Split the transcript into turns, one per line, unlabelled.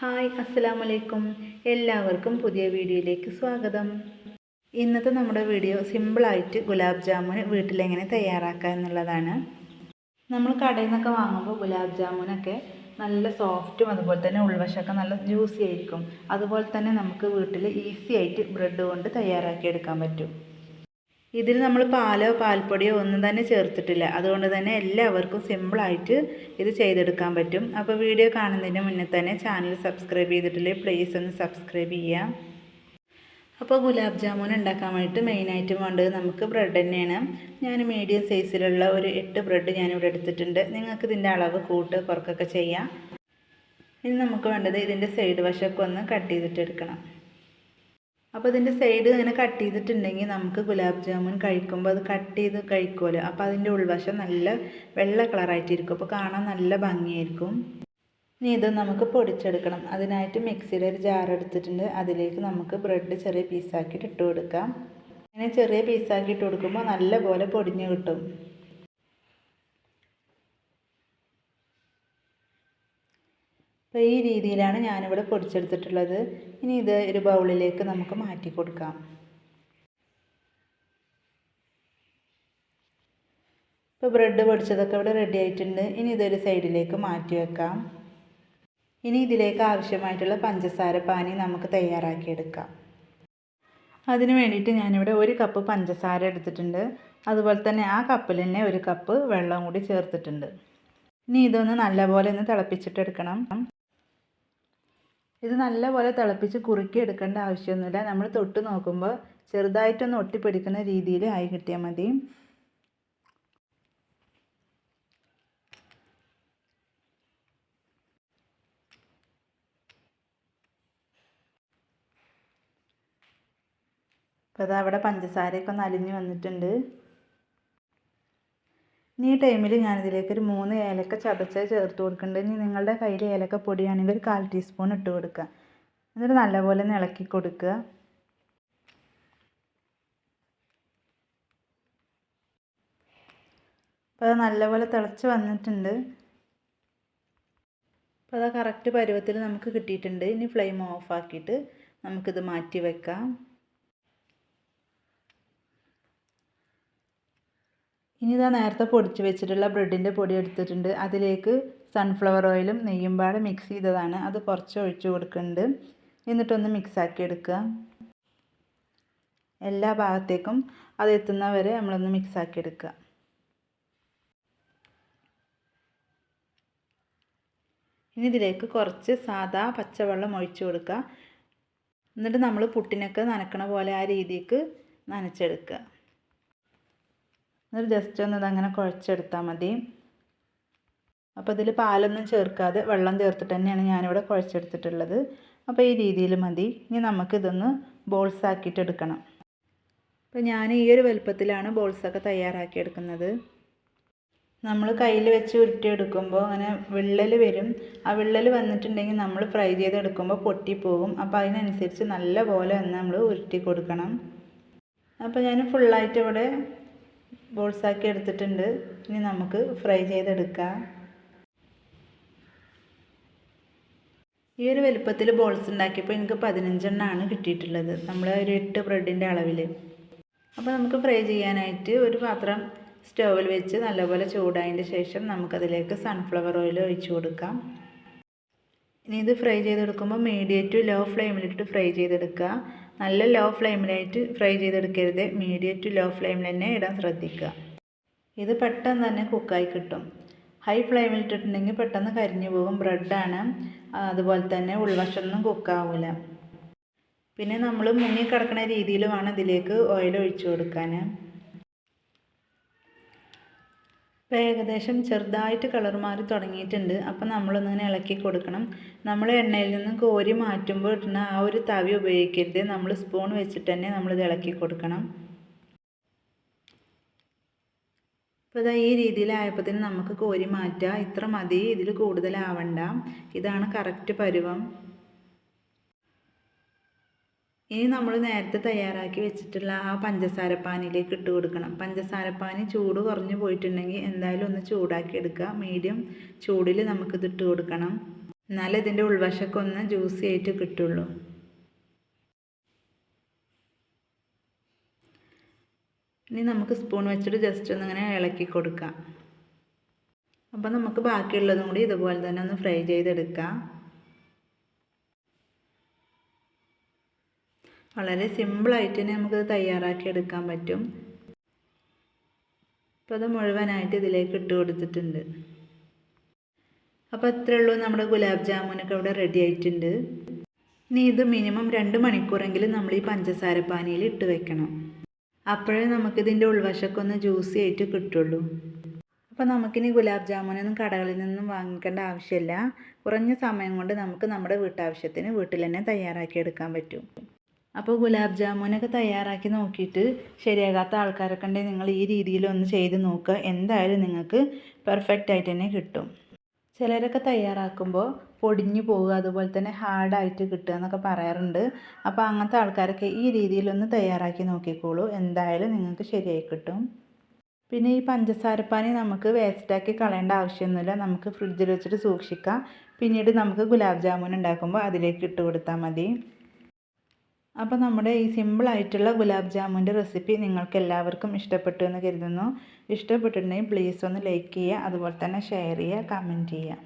Hi അസ്സലാമു അലൈക്കും എല്ലാവർക്കും പുതിയ വീഡിയോയിലേക്ക് സ്വാഗതം. ഇന്നത്തെ നമ്മുടെ വീഡിയോ സിമ്പിളായിട്ട് ഗുലാബ് ജാമുൻ വീട്ടിലെങ്ങനെ തയ്യാറാക്കുക എന്നുള്ളതാണ്. നമ്മൾ കടയിൽ നിന്നൊക്കെ വാങ്ങുമ്പോൾ ഗുലാബ് ജാമുനൊക്കെ നല്ല സോഫ്റ്റും അതുപോലെ തന്നെ ഉൾവശമൊക്കെ നല്ല ജ്യൂസി ആയിരിക്കും. അതുപോലെ തന്നെ നമുക്ക് വീട്ടിൽ ഈസി ആയിട്ട് ബ്രെഡ് കൊണ്ട് തയ്യാറാക്കി എടുക്കാൻ പറ്റും. ഇതിൽ നമ്മൾ പാലോ പാൽപ്പൊടിയോ ഒന്നും തന്നെ ചേർത്തിട്ടില്ല. അതുകൊണ്ട് തന്നെ എല്ലാവർക്കും സിമ്പിളായിട്ട് ഇത് ചെയ്തെടുക്കാൻ പറ്റും. അപ്പോൾ വീഡിയോ കാണുന്നതിന് മുന്നേ തന്നെ ചാനൽ സബ്സ്ക്രൈബ് ചെയ്തിട്ടില്ലേ? പ്ലീസ് ഒന്ന് സബ്സ്ക്രൈബ് ചെയ്യാം അപ്പോൾ ഗുലാബ് ജാമുൻ ഉണ്ടാക്കാൻ വേണ്ടിയിട്ട് മെയിനായിട്ട് വേണ്ടത് നമുക്ക് ബ്രെഡ് തന്നെയാണ്. ഞാൻ മീഡിയം സൈസിലുള്ള ഒരു എട്ട് ബ്രെഡ് ഞാനിവിടെ എടുത്തിട്ടുണ്ട്. നിങ്ങൾക്ക് ഇതിന്റെ അളവ് കൂട്ട് കുറക്കൊക്കെ ചെയ്യാം. ഇനി നമുക്ക് വേണ്ടത് ഇതിന്റെ സൈഡ് വശമൊക്കെ ഒന്ന് കട്ട് ചെയ്തിട്ട് എടുക്കണം. അപ്പോൾ ഇതിന്റെ സൈഡ് ഇങ്ങനെ കട്ട് ചെയ്തിട്ടുണ്ടെങ്കിൽ നമുക്ക് ഗുലാബ് ജാമുൻ കഴിക്കുമ്പോൾ അത് കട്ട് ചെയ്ത് കഴിക്കുമല്ലോ അപ്പോൾ അതിന്റെ ഉൾവശം നല്ല വെള്ള കളറായിട്ടിരിക്കും അപ്പോൾ കാണാൻ നല്ല ഭംഗിയായിരിക്കും. ഇനി ഇത് നമുക്ക് പൊടിച്ചെടുക്കണം. അതിനായിട്ട് മിക്സിയിൽ ഒരു ജാർ എടുത്തിട്ടുണ്ട്. അതിലേക്ക് നമുക്ക് ബ്രെഡ് ചെറിയ പീസാക്കിയിട്ട് ഇട്ട് കൊടുക്കാം. അങ്ങനെ ചെറിയ പീസാക്കി ഇട്ട് കൊടുക്കുമ്പോൾ നല്ലപോലെ പൊടിഞ്ഞ് കിട്ടും. അപ്പോൾ ഈ രീതിയിലാണ് ഞാനിവിടെ പൊടിച്ചെടുത്തിട്ടുള്ളത്. ഇനി ഇത് ഒരു ബൗളിലേക്ക് നമുക്ക് മാറ്റി കൊടുക്കാം. ഇപ്പോൾ ബ്രെഡ് പൊടിച്ചതൊക്കെ ഇവിടെ റെഡി ആയിട്ടുണ്ട്. ഇനി ഇതൊരു സൈഡിലേക്ക് മാറ്റി വെക്കാം. ഇനി ഇതിലേക്ക് ആവശ്യമായിട്ടുള്ള പഞ്ചസാര പാനി നമുക്ക് തയ്യാറാക്കിയെടുക്കാം. അതിന് വേണ്ടിയിട്ട് ഞാനിവിടെ ഒരു കപ്പ് പഞ്ചസാര എടുത്തിട്ടുണ്ട്. അതുപോലെ തന്നെ ആ കപ്പിൽ തന്നെ ഒരു കപ്പ് വെള്ളം കൂടി ചേർത്തിട്ടുണ്ട്. ഇനി ഇതൊന്ന് നല്ലപോലെ ഒന്ന് തിളപ്പിച്ചിട്ടെടുക്കണം. ഇത് നല്ലപോലെ തിളപ്പിച്ച് കുറുക്കി എടുക്കേണ്ട ആവശ്യമൊന്നുമില്ല. നമ്മൾ തൊട്ട് നോക്കുമ്പോൾ ചെറുതായിട്ടൊന്ന് ഒട്ടിപ്പിടിക്കുന്ന രീതിയിൽ ആയി കിട്ടിയാൽ മതി. അപ്പോൾ അതവിടെ പഞ്ചസാരയൊക്കെ ഒന്ന് അലിഞ്ഞ് വന്നിട്ടുണ്ട്. ഈ ടൈമിൽ ഞാനിതിലേക്ക് ഒരു മൂന്ന് ഏലക്ക ചതച്ച് ചേർത്ത് കൊടുക്കുന്നുണ്ട് ഇനി നിങ്ങളുടെ കയ്യിൽ ഏലക്ക പൊടിയാണെങ്കിൽ ഒരു കാൽ ടീസ്പൂൺ ഇട്ട് കൊടുക്കുക. എന്നിട്ട് നല്ലപോലെ ഒന്ന് ഇളക്കി കൊടുക്കുക. അപ്പോൾ അത് നല്ലപോലെ തിളച്ച് വന്നിട്ടുണ്ട്. അപ്പോൾ അത് കറക്റ്റ് പരുവത്തിൽ നമുക്ക് കിട്ടിയിട്ടുണ്ട്. ഇനി ഫ്ലെയിം ഓഫ് ആക്കിയിട്ട് നമുക്കിത് മാറ്റി വെക്കാം. ഇനി ഇതാ നേരത്തെ പൊടിച്ച് വെച്ചിട്ടുള്ള ബ്രെഡിന്റെ പൊടി എടുത്തിട്ടുണ്ട്. അതിലേക്ക് സൺഫ്ലവർ ഓയിലും നെയ്യും പാടെ മിക്സ് ചെയ്തതാണ്. അത് കുറച്ച് ഒഴിച്ച് കൊടുക്കുന്നുണ്ട്. എന്നിട്ടൊന്ന് മിക്സാക്കി എടുക്കുക. എല്ലാ ഭാഗത്തേക്കും അത് എത്തുന്നവരെ നമ്മളൊന്ന് മിക്സാക്കി എടുക്കുക. ഇനി ഇതിലേക്ക് കുറച്ച് സാദാ പച്ചവെള്ളം ഒഴിച്ചു കൊടുക്കുക. എന്നിട്ട് നമ്മൾ പുട്ടിനൊക്കെ നനക്കണ പോലെ ആ രീതിക്ക് നനച്ചെടുക്കുക. എന്നിട്ട് ജസ്റ്റ് ഒന്ന് ഇതങ്ങനെ കുഴച്ചെടുത്താൽ മതി. അപ്പോൾ ഇതിൽ പാലൊന്നും ചേർക്കാതെ വെള്ളം ചേർത്തിട്ട് തന്നെയാണ് ഞാനിവിടെ കുഴച്ചെടുത്തിട്ടുള്ളത്. അപ്പോൾ ഈ രീതിയിൽ മതി. ഇനി നമുക്കിതൊന്ന് ബോൾസ് ആക്കിയിട്ട് എടുക്കണം. അപ്പോൾ ഞാൻ ഈ ഒരു വലുപ്പത്തിലാണ് ബോൾസൊക്കെ തയ്യാറാക്കിയെടുക്കുന്നത് നമ്മൾ കയ്യിൽ വെച്ച് ഉരുട്ടിയെടുക്കുമ്പോൾ അങ്ങനെ വിള്ളൽ വരും. ആ വിള്ളൽ വന്നിട്ടുണ്ടെങ്കിൽ നമ്മൾ ഫ്രൈ ചെയ്തെടുക്കുമ്പോൾ പൊട്ടിപ്പോകും. അപ്പോൾ അതിനനുസരിച്ച് നല്ല പോലെ ഒന്ന് നമ്മൾ ഉരുട്ടി കൊടുക്കണം. അപ്പോൾ ഞാൻ ഫുള്ളായിട്ട് ഇവിടെ ബോൾസാക്കി എടുത്തിട്ടുണ്ട്. ഇനി നമുക്ക് ഫ്രൈ ചെയ്തെടുക്കാം. ഈ ഒരു വലുപ്പത്തിൽ ബോൾസ് ഉണ്ടാക്കിയപ്പോൾ എനിക്ക് പതിനഞ്ചെണ്ണമാണ് കിട്ടിയിട്ടുള്ളത്. നമ്മൾ ഒരു എട്ട് ബ്രെഡിന്റെ അളവിൽ അപ്പോൾ നമുക്ക് ഫ്രൈ ചെയ്യാനായിട്ട് ഒരു പാത്രം സ്റ്റൗവിൽ വെച്ച് നല്ലപോലെ ചൂടായതിന്റെ ശേഷം നമുക്കതിലേക്ക് സൺഫ്ലവർ ഓയിൽ ഒഴിച്ചു കൊടുക്കാം. ഇനി ഇത് ഫ്രൈ ചെയ്തെടുക്കുമ്പോൾ മീഡിയം ടു ലോ ഫ്ലെയിമിലിട്ട് ഫ്രൈ ചെയ്തെടുക്കുക. നല്ല ലോ ഫ്ലെയിമിലായിട്ട് ഫ്രൈ ചെയ്തെടുക്കരുത്. മീഡിയം ടു ലോ ഫ്ലെയിമിൽ തന്നെ ഇടാൻ ശ്രദ്ധിക്കുക ഇത് പെട്ടെന്ന് തന്നെ കുക്കായി കിട്ടും. ഹൈ ഫ്ലെയിമിൽ ഇട്ടിട്ടുണ്ടെങ്കിൽ പെട്ടെന്ന് കരിഞ്ഞു പോകും. ബ്രെഡാണ് അതുപോലെ തന്നെ ഉൾവശമൊന്നും കുക്കാവില്ല പിന്നെ നമ്മൾ മുങ്ങി കിടക്കുന്ന രീതിയിലുമാണ് ഇതിലേക്ക് ഓയിൽ ഒഴിച്ചു കൊടുക്കാൻ ഇപ്പോൾ ഏകദേശം ചെറുതായിട്ട് കളർ മാറി തുടങ്ങിയിട്ടുണ്ട്. അപ്പോൾ നമ്മളൊന്നിങ്ങനെ ഇളക്കി കൊടുക്കണം. നമ്മൾ എണ്ണയിൽ നിന്ന് കോരി മാറ്റുമ്പോൾ ഇടുന്ന ആ ഒരു തവി ഉപയോഗിക്കരുത്. നമ്മൾ സ്പൂൺ വെച്ചിട്ട് തന്നെ നമ്മളിത് ഇളക്കി കൊടുക്കണം. അപ്പോൾ ഇതാ ഈ രീതിയിലായപ്പോഴത്തേനും നമുക്ക് കോരി മാറ്റാം ഇത്ര മതി ഇതിൽ കൂടുതലാവണ്ട. ഇതാണ് കറക്റ്റ് പരുവം. ഇനി നമ്മൾ നേരത്തെ തയ്യാറാക്കി വെച്ചിട്ടുള്ള ആ പഞ്ചസാരപ്പാനിലേക്ക് ഇട്ട് കൊടുക്കണം. പഞ്ചസാരപ്പാനി ചൂട് കുറഞ്ഞു പോയിട്ടുണ്ടെങ്കിൽ എന്തായാലും ഒന്ന് ചൂടാക്കി എടുക്കുക. മീഡിയം ചൂടിൽ നമുക്കിത് ഇട്ട് കൊടുക്കണം. എന്നാലേ ഇതിന്റെ ഉൾവശമൊക്കെ ഒന്ന് ജ്യൂസി ആയിട്ട് കിട്ടുള്ളൂ. ഇനി നമുക്ക് സ്പൂൺ വെച്ചിട്ട് ജസ്റ്റ് ഒന്നിങ്ങനെ ഇളക്കി കൊടുക്കാം. അപ്പോൾ നമുക്ക് ബാക്കിയുള്ളതും കൂടി ഇതുപോലെ തന്നെ ഒന്ന് ഫ്രൈ ചെയ്തെടുക്കാം. വളരെ സിമ്പിളായിട്ട് തന്നെ നമുക്കത് തയ്യാറാക്കി എടുക്കാൻ പറ്റും. അപ്പോൾ അത് മുഴുവനായിട്ട് ഇതിലേക്ക് ഇട്ട് കൊടുത്തിട്ടുണ്ട്. അപ്പോൾ അത്രേ ഉള്ളൂ നമ്മുടെ ഗുലാബ് ജാമുനൊക്കെ ഇവിടെ റെഡി ആയിട്ടുണ്ട്. ഇനി ഇത് മിനിമം രണ്ട് മണിക്കൂറെങ്കിലും നമ്മൾ ഈ പഞ്ചസാര പാനിയിൽ ഇട്ട് വെക്കണം. അപ്പോഴേ നമുക്കിതിന്റെ ഉൾവശമൊക്കെ ഒന്ന് ജ്യൂസി ആയിട്ട് കിട്ടുള്ളൂ. അപ്പോൾ നമുക്കിനി ഗുലാബ് ജാമുനൊന്നും കടകളിൽ നിന്നും വാങ്ങിക്കേണ്ട ആവശ്യമില്ല. കുറഞ്ഞ സമയം കൊണ്ട് നമുക്ക് നമ്മുടെ വീട്ടാവശ്യത്തിന് വീട്ടിൽ തന്നെ തയ്യാറാക്കി എടുക്കാൻ പറ്റും. അപ്പോൾ ഗുലാബ് ജാമുനൊക്കെ തയ്യാറാക്കി നോക്കിയിട്ട് ശരിയാകാത്ത ആൾക്കാരൊക്കെ ഉണ്ടെങ്കിൽ നിങ്ങൾ ഈ രീതിയിലൊന്ന് ചെയ്ത് നോക്കുക എന്തായാലും നിങ്ങൾക്ക് പെർഫെക്റ്റ് ആയിട്ട് തന്നെ കിട്ടും. ചിലരൊക്കെ തയ്യാറാക്കുമ്പോൾ പൊടിഞ്ഞു പോവുക അതുപോലെ തന്നെ ഹാർഡായിട്ട് കിട്ടുക എന്നൊക്കെ പറയാറുണ്ട്. അപ്പോൾ അങ്ങനത്തെ ആൾക്കാരൊക്കെ ഈ രീതിയിലൊന്ന് തയ്യാറാക്കി നോക്കിക്കോളൂ. എന്തായാലും നിങ്ങൾക്ക് ശരിയായി കിട്ടും. പിന്നെ ഈ പഞ്ചസാരപ്പാനി നമുക്ക് വേസ്റ്റാക്കി കളയേണ്ട ആവശ്യമൊന്നുമില്ല. നമുക്ക് ഫ്രിഡ്ജിൽ വെച്ചിട്ട് സൂക്ഷിക്കാം. പിന്നീട് നമുക്ക് ഗുലാബ് ജാമുൻ ഉണ്ടാക്കുമ്പോൾ അതിലേക്ക് ഇട്ട് കൊടുത്താൽ മതി. അപ്പോൾ നമ്മുടെ ഈ സിമ്പിളായിട്ടുള്ള ഗുലാബ് ജാമുന്റെ റെസിപ്പി നിങ്ങൾക്ക് എല്ലാവർക്കും ഇഷ്ടപ്പെട്ടു എന്ന് കരുതുന്നു. ഇഷ്ടപ്പെട്ടിട്ടുണ്ടെങ്കിൽ പ്ലീസ് ഒന്ന് ലൈക്ക് ചെയ്യുക അതുപോലെ തന്നെ ഷെയർ ചെയ്യുക കമന്റ് ചെയ്യുക.